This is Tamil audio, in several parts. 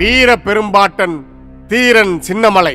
வீர பெரும்பாட்டன் தீரன் சின்னமலை.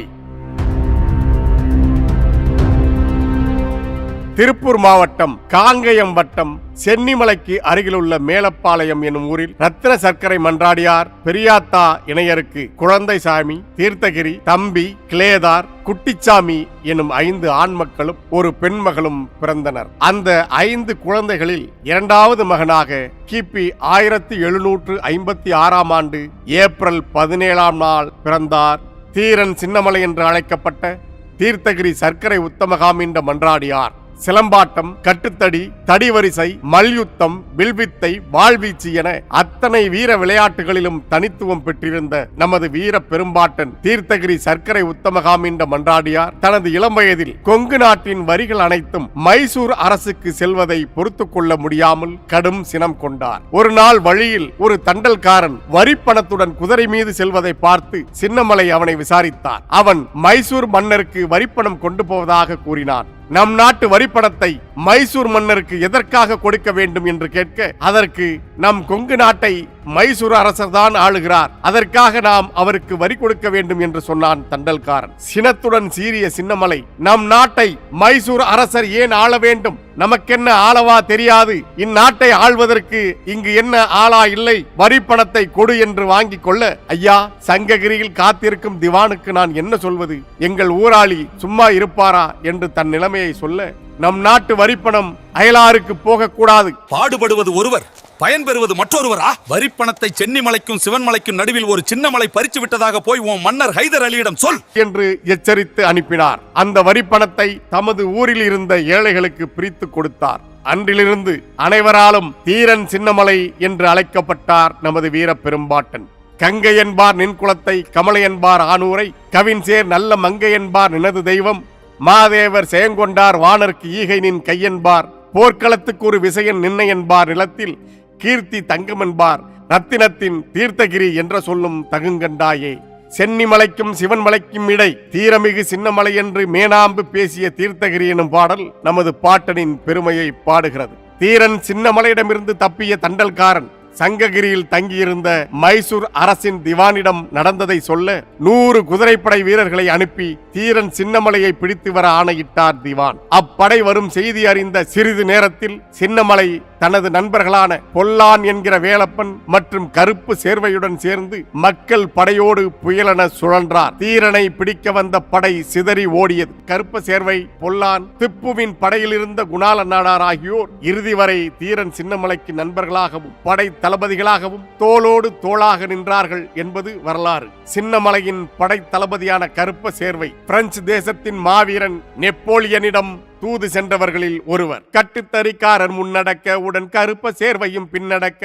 திருப்பூர் மாவட்டம் காங்கயம் வட்டம் சென்னிமலைக்கு அருகிலுள்ள மேலப்பாளையம் என்னும் ஊரில் ரத்தின சர்க்கரை மன்றாடியார் பெரியாத்தா இணையருக்கு குழந்தை சாமி தீர்த்தகிரி தம்பி கிளேதார் குட்டிச்சாமி எனும் ஐந்து ஆண் மக்களும் ஒரு பெண் மகளும் பிறந்தனர். அந்த ஐந்து குழந்தைகளில் இரண்டாவது மகனாக கிபி ஆயிரத்தி எழுநூற்று ஐம்பத்தி ஆறாம் ஆண்டு ஏப்ரல் பதினேழாம் நாள் பிறந்தார். தீரன் சின்னமலை என்று அழைக்கப்பட்ட தீர்த்தகிரி சர்க்கரை உத்தமகாமின்ற மன்றாடியார். சிலம்பாட்டம் கட்டுத்தடி தடிவரிசை மல்யுத்தம் வில்வித்தை வாழ்வீச்சு என அத்தனை வீர விளையாட்டுகளிலும் தனித்துவம் பெற்றிருந்த நமது வீர பெரும்பாட்டன் தீர்த்தகிரி சர்க்கரை உத்தமகாமின்ற மன்றாடியார் தனது இளம் வயதில் கொங்கு நாட்டின் வரிகள் அனைத்தும் மைசூர் அரசுக்கு செல்வதை பொறுத்து கொள்ள முடியாமல் கடும் சினம் கொண்டார். ஒரு நாள் வழியில் ஒரு தண்டல்காரன் வரி பணத்துடன் குதிரை மீது செல்வதை பார்த்து சின்னமலை அவனை விசாரித்தார். அவன் மைசூர் மன்னருக்கு வரிப்பணம் கொண்டு போவதாக கூறினான். நம் நாட்டு வரிப்பணத்தை மைசூர் மன்னருக்கு எதற்காக கொடுக்க வேண்டும் என்று கேட்க அதற்கு நம் கொங்கு நாட்டை மைசூர் அரசர் தான் ஆளுகிறார். அதற்காக நாம் அவருக்கு வரி கொடுக்க வேண்டும் என்று சொன்னான் தண்டல்காரன். சினத்துடன் சீரிய சின்னமலை நம் நாட்டை மைசூர் அரசர் ஏன் ஆள வேண்டும்? நமக்கென்ன ஆளவா தெரியாது. இந்நாட்டை ஆள்வதற்கு இங்கு என்ன ஆளா இல்லை? வரி பணத்தை கொடு என்று வாங்கிக் கொள்ள ஐயா சங்ககிரியில் காத்திருக்கும் திவானுக்கு நான் என்ன சொல்வது? எங்கள் ஊராளி சும்மா இருப்பாரா? என்று தன் நிலைமையை சொல்ல நம் நாட்டு வரிப்பணம் அயலாருக்கு போகக்கூடாது. பாடுபடுவது ஒருவர். பயன்பெறுவது மற்றொருவரா? வரிப்பணத்தை சென்னிமலைக்கும் சிவன்மலைக்கும் நடுவில் ஒரு சின்ன மலை பறிச்சு விட்டதாக போய் உன் மன்னர் ஹைதர் அலியிடம் சொல். என்று எச்சரித்து அனுப்பினார். அந்த வரிப்பணத்தை தமது ஊரில் இருந்த ஏழைகளுக்கு பிரித்து கொடுத்தார். அன்றிலிருந்து அனைவராலும் தீரன் சின்னமலை என்று அழைக்கப்பட்டார் நமது வீர பெரும்பாட்டன் கங்கை என்பார் நின்குளத்தை கமலை என்பார் ஆனூரை கவின்சேர் நல்ல மங்கை என்பார் நினது தெய்வம் மாதேவர் செயங்கொண்டார் வானர்க்கு ஈகை நின் கையென்பார் போர்க்களத்துக்கு ஒரு விசயன் நின்னை என்பார் நிலத்தில் கீர்த்தி தங்கமன்பார். ரத்தினத்தின் தீர்த்தகிரி என்ற சொல்லும் தகுங்கண்டாயே. சென்னிமலைக்கும் சிவன்மலைக்கும் இடை தீரமிகு சின்னமலை என்று மேனாம்பு பேசிய தீர்த்தகிரி எனும் பாடல் நமது பாட்டனின் பெருமையை பாடுகிறது. தீரன் சின்னமலையிடமிருந்து தப்பிய தண்டல்காரன் சங்ககிரியில் தங்கியிருந்த மைசூர் அரசின் திவானிடம் நடந்ததை சொல்ல நூறு குதிரைப்படை வீரர்களை அனுப்பி தீரன் சின்னமலையை பிடித்து வர ஆணையிட்டார் திவான். அப்படை வரும் செய்தி அறிந்த சிறிது நேரத்தில் சின்னமலை தனது நண்பர்களான பொல்லான் என்கிற வேலப்பன் மற்றும் கருப்பு சேர்வையுடன் சேர்ந்து மக்கள் படையோடு புயலென சுழன்றார். தீரனை பிடிக்க வந்த படை சிதறி ஓடியது. கருப்பு சேர்வை பொல்லான் திப்புவின் படையில் இருந்த குணால நாடார் ஆகியோர் இறுதி வரை தீரன் சின்னமலைக்கு நண்பர்களாகவும் படை தளபதிகளாகவும் தோளோடு தோளாக நின்றார்கள் என்பது வரலாறு. சின்னமலையின் படை தளபதியான கருப்ப சேர்வை பிரெஞ்சு தேசத்தின் மாவீரன் நெப்போலியனிடம் தூது சென்றவர்களில் ஒருவர். கட்டுத்தறிக்காரர் முன்னடக்க உடன் கருப்ப சேர்வையும் பின்னடக்க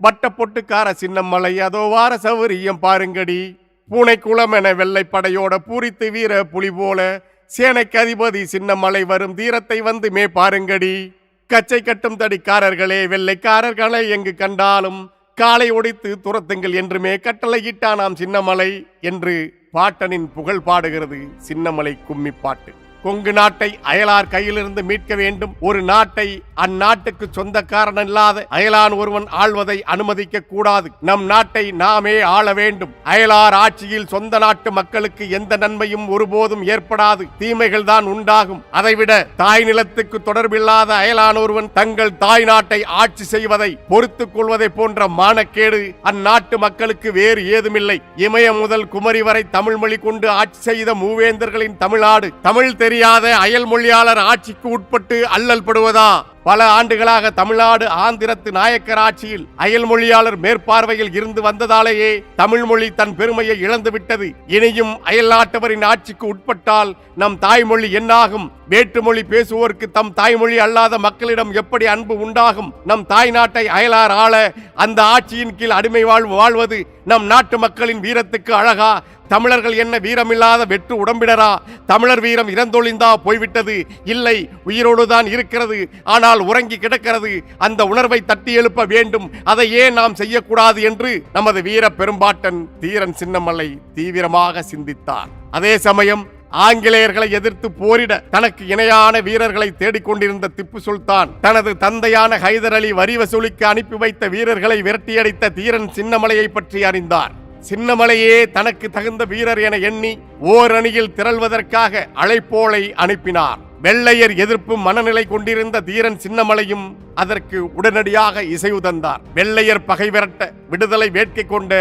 வட்ட பொட்டுக்கார சின்னமலை அதோ வார சௌரியம் பாருங்கடி. பூனைக்குளம் என வெள்ளைப்படையோட பூரித்து வீர புலி போல சேனைக்கு அதிபதி சின்னமலை வரும் தீரத்தை வந்து மே பாருங்கடி. கச்சை கட்டும் தடிக்காரர்களே வெள்ளைக்காரர்களை எங்கு கண்டாலும் காலை ஒடித்து துரத்துங்கள் என்றுமே கட்டளையிட்டானாம் சின்னமலை என்று பாட்டனின் புகழ் பாடுகிறது சின்னமலை கும்மி பாட்டு கொங்கு நாட்டை அயலார் கையிலிருந்து மீட்க வேண்டும். ஒரு நாட்டை அந்நாட்டுக்கு சொந்தக்காரன் இல்லாத அயலான் ஒருவன் ஆள்வதை அனுமதிக்க கூடாது. நம் நாட்டை நாமே ஆள வேண்டும். அயலார் ஆட்சியில் சொந்த நாட்டு மக்களுக்கு எந்த நன்மையும் ஒருபோதும் ஏற்படாது. தீமைகள் தான் உண்டாகும். அதைவிட தாய் நிலத்துக்கு தொடர்பில்லாத அயலான் ஒருவன் தங்கள் தாய் நாட்டை ஆட்சி செய்வதை பொறுத்துக் கொள்வதை போன்ற மானக்கேடு அந்நாட்டு மக்களுக்கு வேறு ஏதுமில்லை. இமயம் முதல் குமரி வரை தமிழ் மொழி கொண்டு ஆட்சி செய்த மூவேந்தர்களின் தமிழ்நாடு தமிழ் தெரியாத அயல் மொழியாளர் ஆட்சிக்கு உட்பட்டு அல்லல் படுவதா பல ஆண்டுகளாக தமிழ்நாடு ஆந்திரத்து நாயக்கர் ஆட்சியில் அயல் மொழியாளர் மேற்பார்வையில் இருந்து வந்ததாலேயே தமிழ் மொழி தன் பெருமையை இழந்து விட்டது. இனியும் அயல் நாட்டவரின் ஆட்சிக்கு உட்பட்டால் நம் தாய்மொழி என்னாகும்? வேற்றுமொழி பேசுவோருக்கு தம் தாய்மொழி அல்லாத மக்களிடம் எப்படி அன்பு உண்டாகும்? நம் தாய் நாட்டை அயலார் ஆள அந்த ஆட்சியின் கீழ் அடிமை வாழ்வு வாழ்வது நம் நாட்டு மக்களின் வீரத்துக்கு அழகா? தமிழர்கள் என்ன வீரமில்லாத வெற்று உடம்பிடரா? தமிழர் வீரம் இறந்தொழிந்தா போய்விட்டது. இல்லை உயிரோடுதான் இருக்கிறது. ஆனால் உறங்கி கிடக்கிறது அந்த உணர்வை தட்டி எழுப்ப வேண்டும். அதை ஏன் நாம் செய்யக்கூடாது என்று நமது வீர பெரும்பாட்டன் தீரன் சின்னமலை தீவிரமாக சிந்தித்தார் அதே சமயம் ஆங்கிலேயர்களை எதிர்த்து போரிட தனக்கு இணையான வீரர்களை தேடிக்கொண்டிருந்த திப்பு சுல்தான் தனது தந்தையான ஹைதர் அலி வரி வசூலிக்க அனுப்பி வைத்த வீரர்களை விரட்டியடித்த தீரன் சின்னமலையை பற்றி அறிந்தார். சின்னமலையே தனக்கு தகுந்த வீரர் என எண்ணி ஓர் அணியில் திரள்வதற்காக அழைப்போலை அனுப்பினார். வெள்ளையர் எதிர்ப்பு மனநிலை கொண்டிருந்த தீரன் சின்னமலையும் அதற்கு உடனடியாக இசைவு தந்தார். வெள்ளையர் பகை விரட்ட விடுதலை வேட்கை கொண்ட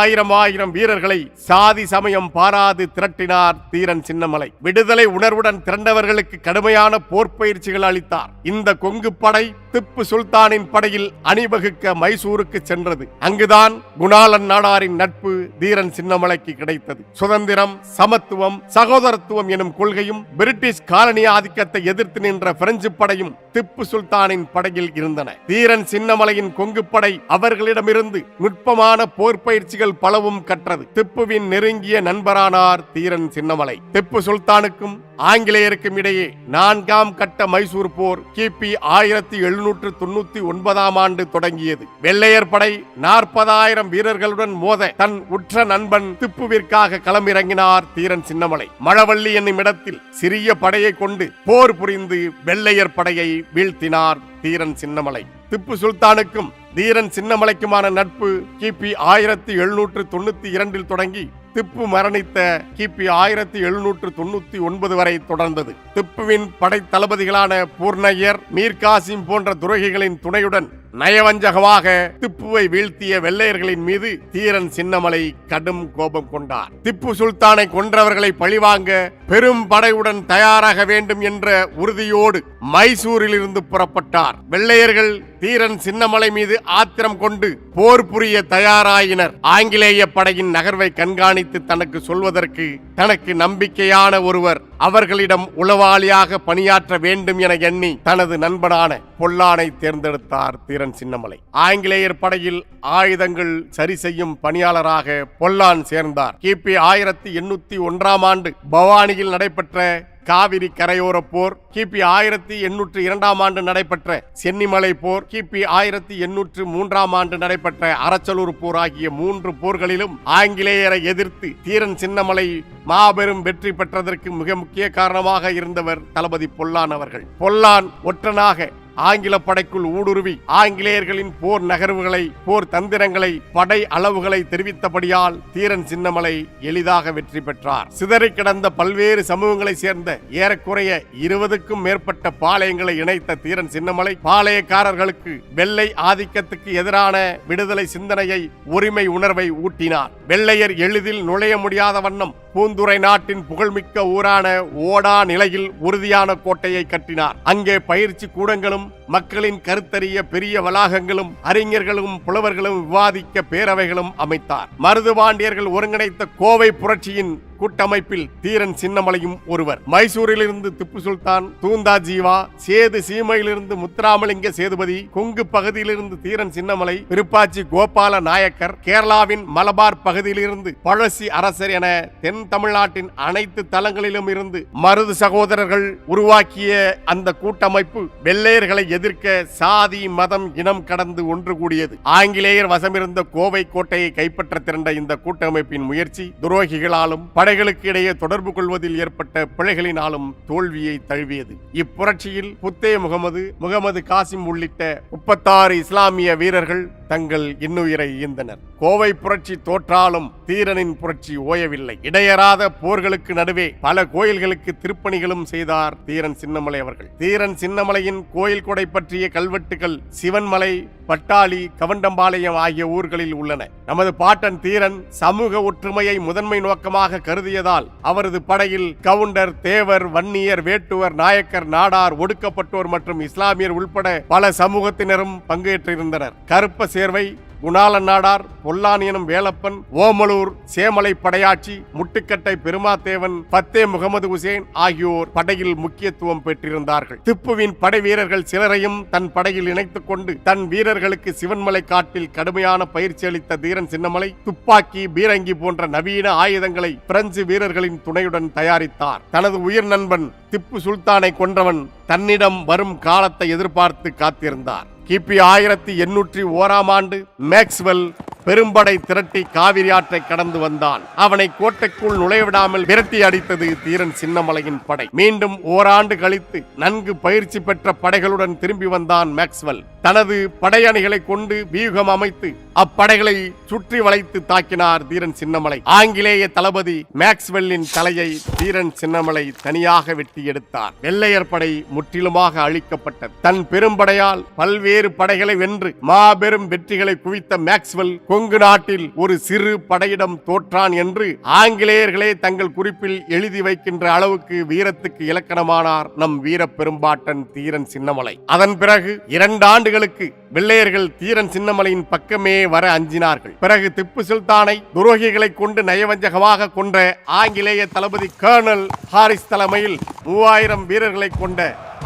ஆயிரம் ஆயிரம் வீரர்களை சாதி சமயம் பாராது திரட்டினார் தீரன் சின்னமலை. விடுதலை உணர்வுடன் திரண்டவர்களுக்கு கடுமையான போர்ப்பயிற்சிகள் அளித்தார். இந்த கொங்கு படை திப்பு சுல்தானின் படையில் அணிவகுக்க மைசூருக்கு சென்றது. அங்குதான் குணாலன் நாடாரின் நட்பு தீரன் சின்னமலைக்கு கிடைத்தது. சுதந்திரம் சமத்துவம் சகோதரத்துவம் எனும் கொள்கையும் பிரிட்டிஷ் காலனி ஆதிக்கத்தை எதிர்த்து நின்ற பிரெஞ்சு படையும் திப்பு சுல்தானின் படையில் இருந்தன. தீரன் சின்னமலையின் கொங்கு படை அவர்களிடமிருந்து நுட்பமான போர் பயிற்சிகள் பலவும் கற்றது. திப்புவின் நெருங்கிய நண்பரானார் தீரன் சின்னமலை. திப்பு சுல்தானுக்கும் ஆங்கிலேயருக்கும் இடையே நான்காம் கட்ட மைசூர் போர் கிபி ஆயிரத்தி எழுநூற்று தொண்ணூத்தி ஒன்பதாம் ஆண்டு தொடங்கியது. வெள்ளையர் படை நாற்பதாயிரம் வீரர்களுடன் மோத தன் உற்ற நண்பன் திப்புவிற்காக களமிறங்கினார் தீரன் சின்னமலை. மழவள்ளி என்னும் இடத்தில் சிறிய படையை கொண்டு போர் புரிந்து வெள்ளையர் படையை வீழ்த்தினார் தீரன் சின்னமலை. திப்பு சுல்தானுக்கும் தீரன் சின்னமலைக்குமான நட்பு கிபி ஆயிரத்தி எழுநூற்று தொண்ணூத்தி இரண்டில் தொடங்கி திப்பு மரணித்த கிபி ஆயிரத்தி எழுநூற்று தொண்ணூத்தி ஒன்பது வரை தொடர்ந்தது. திப்புவின் படை தளபதிகளான பூர்ணையர் மீர்காசிம் போன்ற துரோகிகளின் துணையுடன் நயவஞ்சகமாக திப்புவை வீழ்த்திய வெள்ளையர்களின் மீது தீரன் சின்னமலை கடும் கோபம் கொண்டார். திப்பு சுல்தானை கொன்றவர்களை பழிவாங்க பெரும் படையுடன் தயாராக வேண்டும் என்ற உறுதியோடு மைசூரிலிருந்து புறப்பட்டார். வெள்ளையர்கள் தீரன் சின்னமலை மீது ஆத்திரம் கொண்டு போர் புரிய தயாராயினர். ஆங்கிலேய படையின் நகர்வை கண்காணித்து தனக்கு சொல்வதற்கு தனக்கு நம்பிக்கையான ஒருவர் அவர்களிடம் உளவாளியாக பணியாற்ற வேண்டும் என எண்ணி தனது நண்பனான பொல்லானை தேர்ந்தெடுத்தார் தீரன். சின்னமலை. ஆங்கிலேயர் படையில் ஆயுதங்கள் சரி செய்யும் பணியாளராக பொல்லான் சேர்ந்தார். கிபி ஆயிரத்தி எண்ணூத்தி ஒன்றாம் ஆண்டு பவானியில் நடைபெற்ற காவிரி கரையோர போர் கிபி ஆயிரத்தி எண்ணூற்று இரண்டாம் ஆண்டு நடைபெற்ற சென்னிமலை போர் கிபி ஆயிரத்தி எண்ணூற்று மூன்றாம் ஆண்டு நடைபெற்ற அரச்சலூர் போர் ஆகிய மூன்று போர்களிலும் ஆங்கிலேயரை எதிர்த்து தீரன் சின்னமலை மாபெரும் வெற்றி பெற்றதற்கு மிக முக்கிய காரணமாக இருந்தவர் தளபதி பொல்லான் அவர்கள். பொல்லான் ஒற்றனாக ஆங்கில படைக்குள் ஊடுருவி ஆங்கிலேயர்களின் போர் நகர்வுகளை போர் தந்திரங்களை படை அளவுகளை தெரிவித்தபடியால் தீரன் சின்னமலை எளிதாக வெற்றி பெற்றார். சிதறி கிடந்த பல்வேறு சமூகங்களை சேர்ந்த ஏறக்குறைய இருபதுக்கும் மேற்பட்ட பாளையங்களை இணைத்த தீரன் சின்னமலை பாளையக்காரர்களுக்கு வெள்ளை ஆதிக்கத்துக்கு எதிரான விடுதலை சிந்தனையை உரிமை உணர்வை ஊட்டினார். வெள்ளையர் எளிதில் நுழைய முடியாத வண்ணம் பூந்துரை நாட்டின் புகழ்மிக்க ஊரான ஓடா நிலையில் உறுதியான கோட்டையை கட்டினார். அங்கே பயிற்சி கூடங்களும் மக்களின் கருத்தறிய பெரிய வளாகங்களும் அறிஞர்களும் புலவர்களும் விவாதிக்க பேரவைகளும் அமைத்தார். மருதுபாண்டியர்கள் ஒருங்கிணைத்த கோவை புரட்சியின் கூட்டமைப்பில் தீரன் சின்னமலையும் ஒருவர். மைசூரிலிருந்து திப்பு சுல்தான் தூந்தா ஜீவா சேது சீமையிலிருந்து முத்துராமலிங்க சேதுபதி கொங்கு பகுதியிலிருந்து தீரன் சின்னமலை திருப்பாச்சி கோபால நாயக்கர் கேரளாவின் மலபார் பகுதியிலிருந்து பழசி அரசர் என தென் தமிழ்நாட்டின் அனைத்து தளங்களிலும் இருந்து மருது சகோதரர்கள் உருவாக்கிய அந்த கூட்டமைப்பு வெள்ளையர்களை எதிர்க்க சாதி மதம் இனம் கடந்து ஒன்று கூடியது. ஆங்கிலேயர் வசமிருந்த கோவை கோட்டையை கைப்பற்ற திரண்ட இந்த கூட்டமைப்பின் முயற்சி துரோகிகளாலும் படைகளுக்கு இடையே தொடர்பு கொள்வதில் ஏற்பட்ட பிழைகளினாலும் தோல்வியை தழுவியது. இப்புரட்சியில் புத்தே முகமது முகமது காசிம் உள்ளிட்ட முப்பத்தாறு இஸ்லாமிய வீரர்கள் தங்கள் இன்னுயிரை ஈந்தனர். கோவை புரட்சி தோற்றாலும் தீரனின் புரட்சி ஓயவில்லை. இடையறாத போர்களுக்கு நடுவே பல கோயில்களுக்கு திருப்பணிகளும் செய்தார் தீரன் சின்னமலை அவர்கள். தீரன் சின்னமலையின் கோயில் கொடை பற்றிய கல்வெட்டுகள் சிவன்மலை பட்டாளி கவண்டம்பாளையம் ஆகிய ஊர்களில் உள்ளன. நமது பாட்டன் தீரன் சமூக ஒற்றுமையை முதன்மை நோக்கமாக கருதியதால் அவரது படையில் கவுண்டர் தேவர் வன்னியர் வேட்டுவர் நாயக்கர் நாடார் ஒடுக்கப்பட்டோர் மற்றும் இஸ்லாமியர் உள்பட பல சமூகத்தினரும் பங்கேற்றிருந்தனர். கருப்ப சேர்வை குணாலன் நாடார் பொல்லான் எனும் வேலப்பன் ஓமலூர் சேமலை படையாட்சி முட்டுக்கட்டை பெருமாத்தேவன் பத்தே முகமது ஹுசேன் ஆகியோர் படையில் முக்கியத்துவம் பெற்றிருந்தார்கள். திப்புவின் படை வீரர்கள் சிலரையும் தன் படையில் இணைத்துக் கொண்டு தன் வீரர்களுக்கு சிவன்மலை காட்டில் கடுமையான பயிற்சி அளித்த தீரன் சின்னமலை துப்பாக்கி பீரங்கி போன்ற நவீன ஆயுதங்களை பிரெஞ்சு வீரர்களின் துணையுடன் தயாரித்தார். தனது உயிர் நண்பன் திப்பு சுல்தானை கொன்றவன் தன்னிடம் வரும் காலத்தை எதிர்பார்த்து காத்திருந்தார். கிபி ஆயிரத்தி எண்ணூற்றி ஓராம் ஆண்டு மேக்ஸ்வெல் பெரும்படை திரட்டி காவிரி ஆற்றை கடந்து வந்தான். அவனை கோட்டைக்குள் நுழைவிடாமல் விரட்டி அடித்தது தீரன் சின்னமலையின் படை. மீண்டும் ஓராண்டு கழித்து நன்கு பயிற்சி பெற்ற படைகளுடன் திரும்பி வந்தான் மேக்ஸ்வெல். தனது படையணிகளை கொண்டு வியூகம் அமைத்து அப்படைகளை சுற்றி வளைத்து தாக்கினார் தீரன் சின்னமலை. ஆங்கிலேய தளபதி மேக்ஸ்வெல்லின் தலையை தீரன் சின்னமலை தனியாக வெட்டி எடுத்தார். வெள்ளையர் படை முற்றிலுமாக அழிக்கப்பட்டது. தன் பெரும்படையால் பல்வேறு படைகளை வென்று மாபெரும் வெற்றிகளை குவித்த மேக்ஸ்வெல் கொங்கு நாட்டில் ஒரு சிறு படையிடம் தோற்றான் என்று ஆங்கிலேயர்களே தங்கள் குறிப்பில் எழுதி வைக்கின்ற அளவுக்கு வீரத்துக்கு இலக்கணமானார் நம் வீர பெரும்பாட்டன் தீரன் சின்னமலை. அதன் பிறகு இரண்டு ஆண்டுகளுக்கு வெள்ளையர்கள் தீரன் சின்னமலையின் பக்கமே வர அஞ்சினார்கள். பிறகு திப்பு சுல்தானை துரோகிகளை கொண்டு நயவஞ்சகமாக கொன்ற ஆங்கிலேய தளபதி கர்னல் ஹாரிஸ் தலைமையில் மூவாயிரம் வீரர்களை கொண்ட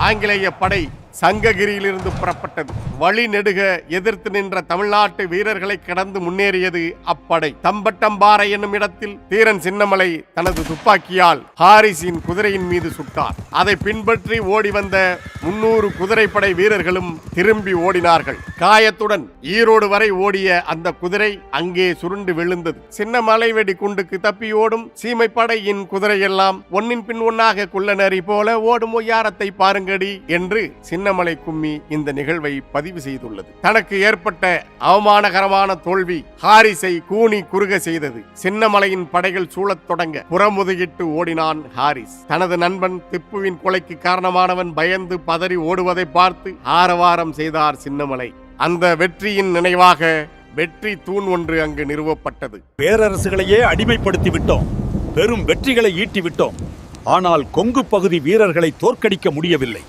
ஆங்கிலேய படை சங்ககிரியிலிருந்து புறப்பட்டது. வழி நெடுக எதிர்த்து நின்ற தமிழ்நாட்டு வீரர்களை கடந்து முன்னேறியது அப்படை. தம்பட்டம்பாறை என்னும் இடத்தில் தீரன் சின்னமலை தனது துப்பாக்கியால் ஹாரிஸின் குதிரையின் மீது சுட்டார். அதை பின்பற்றி ஓடி வந்த முன்னூறு குதிரைப்படை வீரர்களும் திரும்பி ஓடினார்கள். காயத்துடன் ஈரோடு வரை ஓடிய அந்த குதிரை அங்கே சுருண்டு விழுந்தது. சின்னமலை வெடி குண்டுக்கு தப்பி ஓடும் சீமைப்படையின் குதிரையெல்லாம் ஒன்னின் பின் ஒன்னாக குள்ளநரி போல ஓடும் ஒய்யாரத்தை பாருங்கடி என்று சின்னமலை கும்மி இந்த நிகழ்வை பதிவு செய்துள்ளது. தனக்கு ஏற்பட்ட அவமானகரமான தோல்வி ஹாரிஸை கூனி குறுக செய்தது. சின்னமலையின் படைகள் சூழத் தொடங்க புறமுதுகிட்டு ஓடினான் ஹாரிஸ். தனது நண்பன் திப்புவின் கொலைக்கு காரணமானவன் பயந்து பதறி ஓடுவதை பார்த்து ஆரவாரம் செய்தார் சின்னமலை. அந்த வெற்றியின் நினைவாக வெற்றி தூண் ஒன்று அங்கு நிறுவப்பட்டது. பேரரசுகளையே அடிமைப்படுத்தி விட்டோம் பெரும் வெற்றிகளை ஈட்டி விட்டோம் ஆனால் கொங்கு பகுதி வீரர்களை தோற்கடிக்க முடியவில்லை.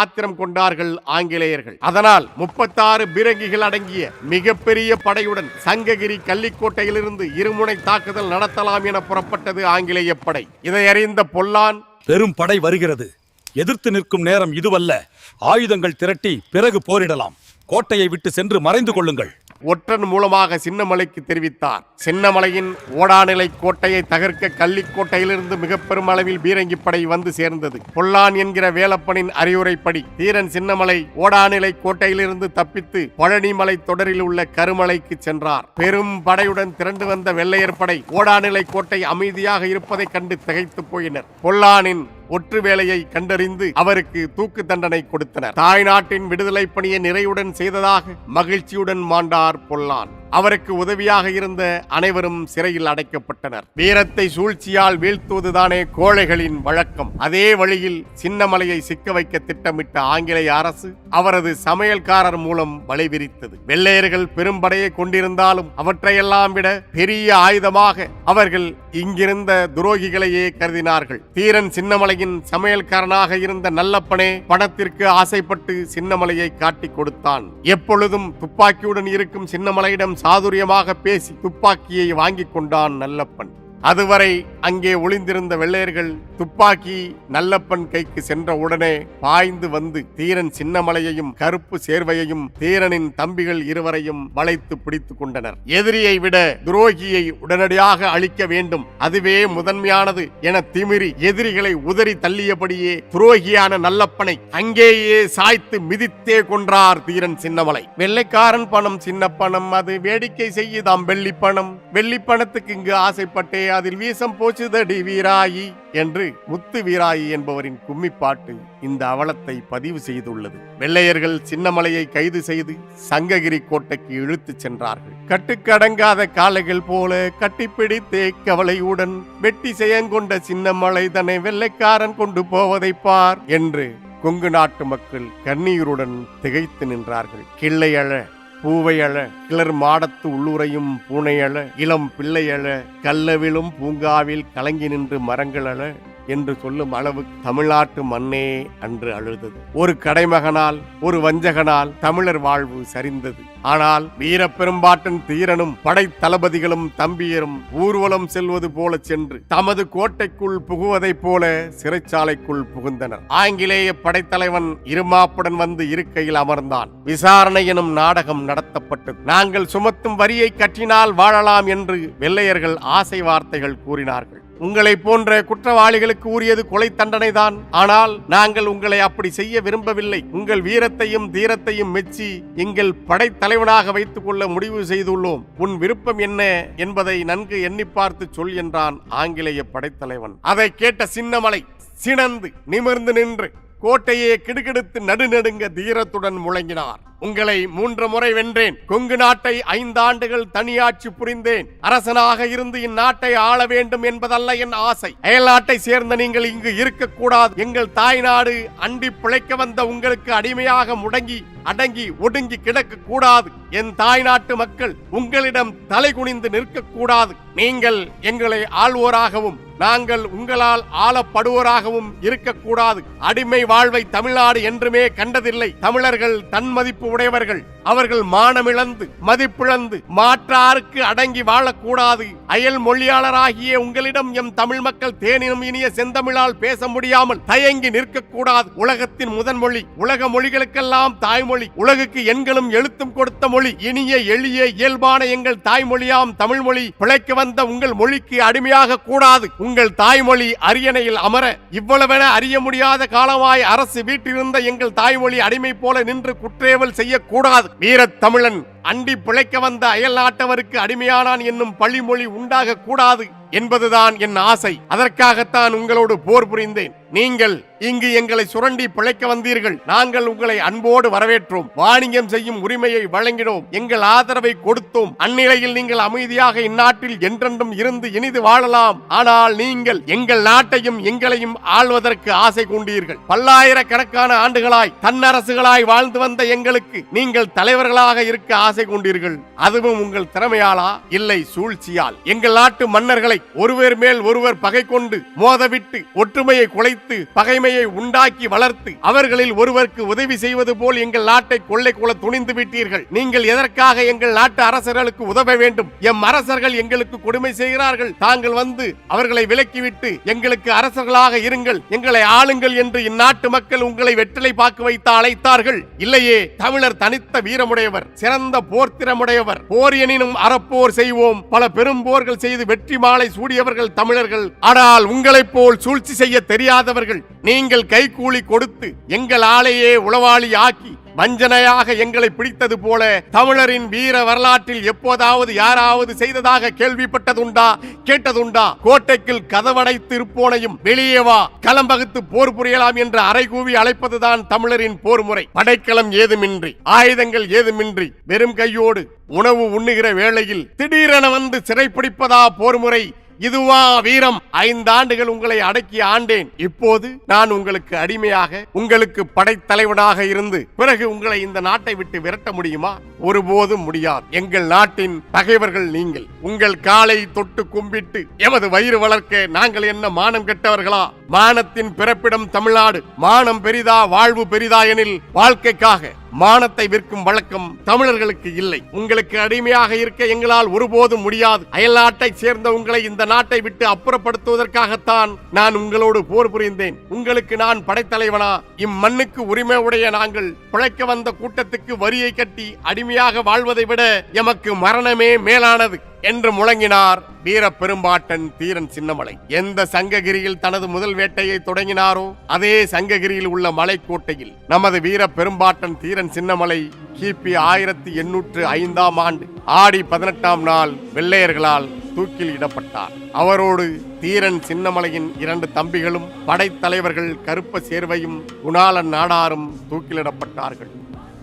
ஆத்திரம் கொண்டார்கள் ஆங்கிலேயர்கள். அதனால் முப்பத்தாறு பீரங்கிகள் அடங்கிய மிகப்பெரிய படையுடன் சங்ககிரி கள்ளிக்கோட்டையிலிருந்து இருமுனை தாக்குதல் நடத்தலாம் என புறப்பட்டது ஆங்கிலேய படை. இதை அறிந்த பொல்லான் பெரும் படை வருகிறது. எதிர்த்து நிற்கும் நேரம் இதுவல்ல. ஆயுதங்கள் திரட்டி பிறகு போரிடலாம். கோட்டையை விட்டு சென்று மறைந்து கொள்ளுங்கள். ஒற்றன் மூலமாக சின்னமலைக்கு தெரிவித்தார். சின்னமலையின் ஓடாநிலை கோட்டையை தகர்க்க கள்ளிக்கோட்டையிலிருந்து மிக பெரும் அளவில் பீரங்கி படை வந்து சேர்ந்தது. பொல்லான் என்கிற வேலப்பனின் அறிவுரைப்படி தீரன் சின்னமலை ஓடாநிலை கோட்டையிலிருந்து தப்பித்து பழனிமலை தொடரில் உள்ள கருமலைக்கு சென்றார். பெரும் படையுடன் திரண்டு வந்த வெள்ளையர் படை ஓடாநிலை கோட்டை அமைதியாக இருப்பதைக் கண்டு திகைத்து போயினர். பொல்லானின் ஒற்று வேலையை கண்டறிந்து அவருக்கு தூக்கு தண்டனை கொடுத்தனர். தாய்நாட்டின் விடுதலை பணியை நிறைவுடன் செய்ததாக மகிழ்ச்சியுடன் மாண்டார் பொல்லான். அவருக்கு உதவியாக இருந்த அனைவரும் சிறையில் அடைக்கப்பட்டனர். வீரத்தை சூழ்ச்சியால் வீழ்த்துவதுதானே கோழைகளின் வழக்கம். அதே வழியில் சின்னமலையை சிக்க வைக்க திட்டமிட்ட ஆங்கிலேய அரசு அவரது சமையல்காரர் மூலம் வலைவிரித்தது வெள்ளையர்கள் பெரும்படையை கொண்டிருந்தாலும் அவற்றையெல்லாம் விட பெரிய ஆயுதமாக அவர்கள் இங்கிருந்த துரோகிகளையே கருதினார்கள். தீரன் சின்னமலையின் சமையல்காரனாக இருந்த நல்லப்பனே பணத்திற்கு ஆசைப்பட்டு சின்னமலையை காட்டிக் கொடுத்தான். எப்பொழுதும் துப்பாக்கியுடன் இருக்கும் சின்னமலையிடம் சாதுரியமாக பேசி துப்பாக்கியை வாங்கிக் கொண்டான் நல்லப்பன். அதுவரை அங்கே ஒளிந்திருந்த வெள்ளையர்கள் துப்பாக்கி நல்லப்பன் கைக்கு சென்ற உடனே பாய்ந்து வந்து தீரன் சின்னமலையையும் கருப்பு சேர்வையையும் தீரனின் தம்பிகள் இருவரையும் வளைத்து பிடித்துக் கொண்டனர். எதிரியை விட துரோகியை உடனடியாக அழிக்க வேண்டும். அதுவே முதன்மையானது என திமிரி எதிரிகளை உதறி தள்ளியபடியே துரோகியான நல்லப்பனை அங்கேயே சாய்த்து மிதித்தே கொன்றார் தீரன் சின்னமலை. வெள்ளைக்காரன் பணம் சின்ன பணம் அது வேடிக்கை செய்யுதாம் வெள்ளி பணம் வெள்ளி பணத்துக்கு இங்கு ஆசைப்பட்டே அதில் வீசம் போச்சுதடி வீராயி என்று முத்து வீராயி என்பவரின் கும்மிப்பாட்டு இந்த அவலத்தை பதிவு செய்துள்ளது. வெள்ளையர்கள் சின்னமலையை கைது செய்து சங்ககிரி கோட்டைக்கு இழுத்துச் சென்றார்கள். கட்டுக்கடங்காத காளைகள் போல கட்டிப்பிடித்தே கவலையுடன் வெட்டி செயங்கொண்ட சின்னமலை தன்னை வெள்ளைக்காரன் கொண்டு போவதை பார் என்று கொங்கு நாட்டு மக்கள் கண்ணீருடன் திகைத்து நின்றார்கள். கிள்ளையழ பூவையழ கிளர் மாடத்து உள்ளுரையும் பூனையழ இளம் பிள்ளையழ கல்லவிலும் பூங்காவில் கலங்கி நின்று மரங்களழ என்று சொல்லும் அளவு தமிழ்நாட்டு மண்ணே அன்று அழுதது. ஒரு கடைமகனால் ஒரு வஞ்சகனால் தமிழர் வாழ்வு சரிந்தது. ஆனால் வீரப்பெரும்பாட்டன் தீரனும் படை தளபதிகளும் தம்பியரும் ஊர்வலம் செல்வது போல சென்று தமது கோட்டைக்குள் புகுவதைப் போல சிறைச்சாலைக்குள் புகுந்தனர். ஆங்கிலேய படைத்தலைவன் இருமாப்புடன் வந்து இருக்கையில் அமர்ந்தான். விசாரணை எனும் நாடகம் நடத்தப்பட்டது. நாங்கள் சுமத்தும் வரியை கட்டினால் வாழலாம் என்று வெள்ளையர்கள் ஆசை வார்த்தைகள் கூறினார்கள். உங்களை போன்ற குற்றவாளிகளுக்கு உரியது கொலை தண்டனை தான் ஆனால் நாங்கள் உங்களை அப்படி செய்ய விரும்பவில்லை. உங்கள் வீரத்தையும் தீரத்தையும் மெச்சி எங்கள் படைத்தலைவனாக வைத்துக் கொள்ள முடிவு செய்துள்ளோம். உன் விருப்பம் என்ன என்பதை நன்கு எண்ணி பார்த்து சொல் என்றான் ஆங்கிலேய படைத்தலைவன் அதை கேட்ட சின்னமலை சினந்து நிமிர்ந்து நின்று கோட்டையே கிடுகிடுத்து நடுநடுங்க தீரத்துடன் முழங்கினார். உங்களை மூன்று முறை வென்றேன். கொங்கு நாட்டை ஐந்தாண்டுகள் தனியாட்சி புரிந்தேன். அரசனாக இருந்து இந்நாட்டை ஆள வேண்டும் என்பதல்ல என் ஆசை. அயல்நாட்டை சேர்ந்த நீங்கள் இங்கு இருக்கக்கூடாது. எங்கள் தாய் நாடு அண்டி பிழைக்க வந்த உங்களுக்கு அடிமையாக முடங்கி அடங்கி ஒடுங்கி கிடக்க கூடாது என் தாய் நாட்டு மக்கள் உங்களிடம் தலை குனிந்து நிற்கக்கூடாது. நீங்கள் எங்களை ஆள்வோராகவும் நாங்கள் உங்களால் ஆளப்படுவோராகவும் இருக்கக்கூடாது. அடிமை வாழ்வை தமிழ்நாடு என்றுமே கண்டதில்லை. தமிழர்கள் தன்மதிப்பு உடையவர்கள். அவர்கள் மானமிழந்து மதிப்பிழந்து மாற்றாருக்கு அடங்கி வாழக்கூடாது. அயல் மொழியாளராகிய உங்களிடம் எம் தமிழ் மக்கள் தேனினும் இனிய செந்தமிழால் பேச முடியாமல் தயங்கி நிற்கக்கூடாது. உலகத்தின் முதன் மொழி உலக மொழிகளுக்கெல்லாம் தாய்மொழி உலகுக்கு எண்களும் எழுத்தும் கொடுத்த மொழி இனிய எளிய இயல்பான எங்கள் தாய்மொழியாம் தமிழ் மொழி பிழைக்க வந்த உங்கள் மொழிக்கு அடிமையாக கூடாது. உங்கள் தாய்மொழி அரியணையில் அமர இவ்வளவென அறிய முடியாத காலமாய் அரசு வீட்டிலிருந்த எங்கள் தாய்மொழி அடிமை போல நின்று குற்றேவல் செய்யக்கூடாது. வீரத் தமிழன் அண்டி பிழைக்க வந்த அயல் நாட்டவருக்கு அடிமையானான் என்னும் பழிமொழி உண்டாக கூடாது. என்பதுதான் என் ஆசை. அதற்காகத்தான் உங்களோடு போர் புரிந்தேன். நீங்கள் இங்கு எங்களை சுரண்டி பிழைக்க வந்தீர்கள். நாங்கள் உங்களை அன்போடு வரவேற்றோம். வாணிகம் செய்யும் உரிமையை வழங்கினோம். எங்கள் ஆதரவை கொடுத்தோம். அந்நிலையில் நீங்கள் அமைதியாக இந்நாட்டில் என்றென்றும் இருந்து இனிது வாழலாம். ஆனால் நீங்கள் எங்கள் நாட்டையும் எங்களையும் ஆள்வதற்கு ஆசை கொண்டீர்கள். பல்லாயிரக்கணக்கான ஆண்டுகளாய் தன்னரசுகளாய் வாழ்ந்து வந்த எங்களுக்கு நீங்கள் தலைவர்களாக இருக்க ஆசை கொண்டீர்கள். அதுவும் உங்கள் திறமையாலா? இல்லை சூழ்ச்சியால். எங்கள் நாட்டு மன்னர்களை ஒருவர் மேல் ஒருவர் பகை கொண்டு மோதவிட்டு ஒற்றுமையை குலைத்து பகைமையை உண்டாக்கி வளர்த்து அவர்களில் ஒருவருக்கு உதவி செய்வது போல் எங்கள் நாட்டை கொள்ளை கொள்ள துணிந்து விட்டீர்கள். நீங்கள் எதற்காக எங்கள் நாட்டு அரசர்களுக்கு உதவ வேண்டும்? எம் அரசர்கள் எங்களுக்கு கொடுமை செய்கிறார்கள். தாங்கள் வந்து அவர்களை விலக்கிவிட்டு எங்களுக்கு அரசர்களாக இருங்கள். எங்களை ஆளுங்கள் என்று இந்நாட்டு மக்கள் உங்களை வெற்றிலை பாக்கு வைத்து அழைத்தார்கள். இல்லையே தமிழர் தனித்த வீரமுடையவர் சிறந்த போர்த்திறமுடையவர் போர் எனினும் அறப்போர் செய்வோம். பல பெரும் போர்கள் செய்து வெற்றி மாலை சூடியவர்கள் தமிழர்கள். ஆனால் உங்களைப் போல் சூழ்ச்சி செய்ய தெரியாதவர்கள் நீங்கள் கைக்கூலி கொடுத்து எங்கள் ஆளையே உளவாளி ஆக்கி வஞ்சனையாக எங்களை பிடித்தது போல தமிழரின் வீர வரலாற்றில் எப்போதாவது யாராவது செய்ததாக கேள்விப்பட்டதுண்டா? கேட்டதுண்டா? கோட்டைக்குள் கதவடைத்து இருப்போனையும் வெளியே வா. களம் வகுத்து போர் புரியலாம் என்று அரைகூவி அழைப்பதுதான் தமிழரின் போர் முறை. படைக்களம் ஏதுமின்றி ஆயுதங்கள் ஏதுமின்றி வெறும் கையோடு உணவு உண்ணுகிற வேளையில் திடீரென வந்து சிறைப்பிடிப்பதா போர் முறை? இதுவா வீரம். ஐந்தாண்டுகள் உங்களை அடக்கி ஆண்டேன். இப்போது நான் உங்களுக்கு அடிமையாக உங்களுக்கு படைத்தலைவனாக இருந்து பிறகு உங்களை இந்த நாட்டை விட்டு விரட்ட முடியுமா? ஒருபோதும் முடியாது. எங்கள் நாட்டின் பகைவர்கள் நீங்கள். உங்கள் காலை தொட்டு கும்பிட்டு எமது வயிறு வளர்க்க நாங்கள் என்ன மானம் கெட்டவர்களா? மானத்தின் பிறப்பிடம் தமிழ்நாடு. மானம் பெரிதா வாழ்வு பெரிதா எனில் வாழ்க்கைக்காக. மானத்தை விற்கும் வழக்கம் தமிழர்களுக்கு இல்லை. உங்களுக்கு அடிமையாக இருக்க எங்களால் ஒருபோதும் முடியாது. அயல்நாட்டை சேர்ந்த உங்களை இந்த நாட்டை விட்டு அப்புறப்படுத்துவதற்காகத்தான் நான் உங்களோடு போர் புரிந்தேன். உங்களுக்கு நான் படைத்தலைவனா? இம்மண்ணுக்கு உரிமை உடைய நாங்கள் பிழைக்க வந்த கூட்டத்துக்கு வரியை கட்டி அடிமையாக வாழ்வதை விட எமக்கு மரணமே மேலானது. என்று முழங்கினார் வீர பெரும்பாட்டன் தீரன் சின்னமலை. எந்த சங்ககிரியில் தனது முதல் வேட்டையை தொடங்கினாரோ அதே சங்ககிரியில் உள்ள மலைக்கோட்டையில் நமது வீர பெரும்பாட்டன் தீரன் சின்னமலை கிபி ஆயிரத்தி எண்ணூற்று ஐந்தாம் ஆண்டு ஆடி பதினெட்டாம் நாள் வெள்ளையர்களால் தூக்கில் இடப்பட்டார். அவரோடு தீரன் சின்னமலையின் இரண்டு தம்பிகளும் படைத்தலைவர்கள் கருப்ப சேர்வையும் குணாளன் நாடாரும் தூக்கிலிடப்பட்டார்கள்.